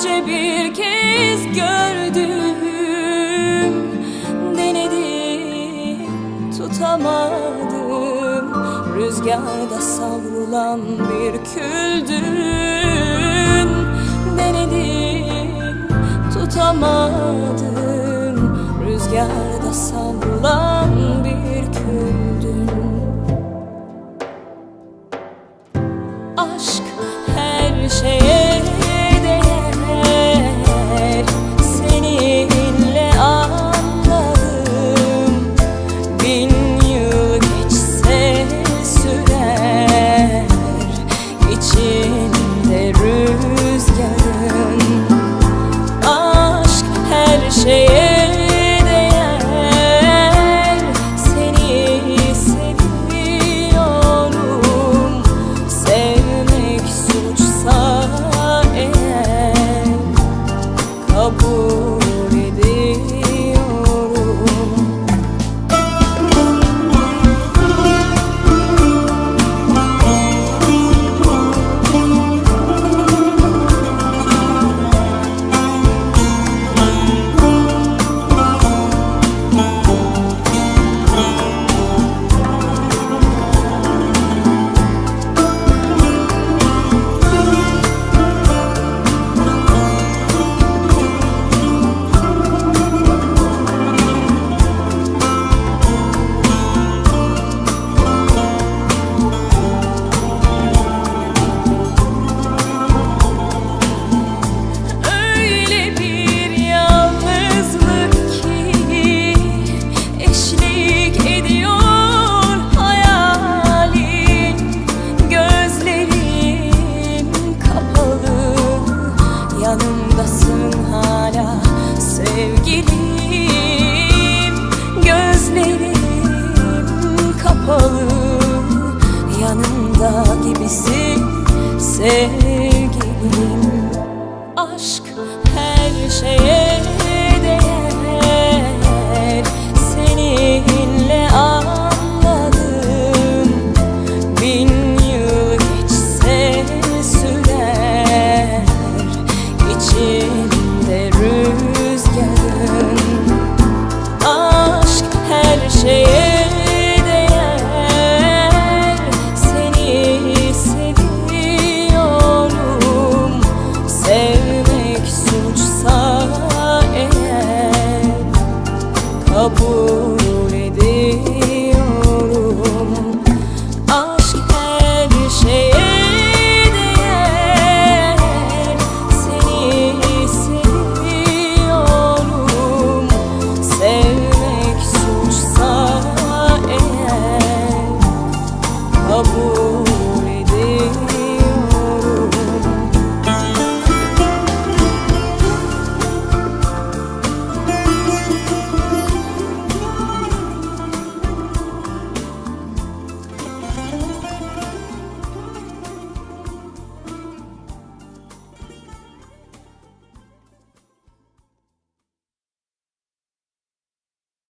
sadece bir kez gördüm Denedim tutamadım. Rüzgarda savrulan bir küldün Denedim tutamadım. Rüzgarda savrulan bir küldün Aşk her şeye couple. Gibisin sevgilim. Aşk her şeye যাব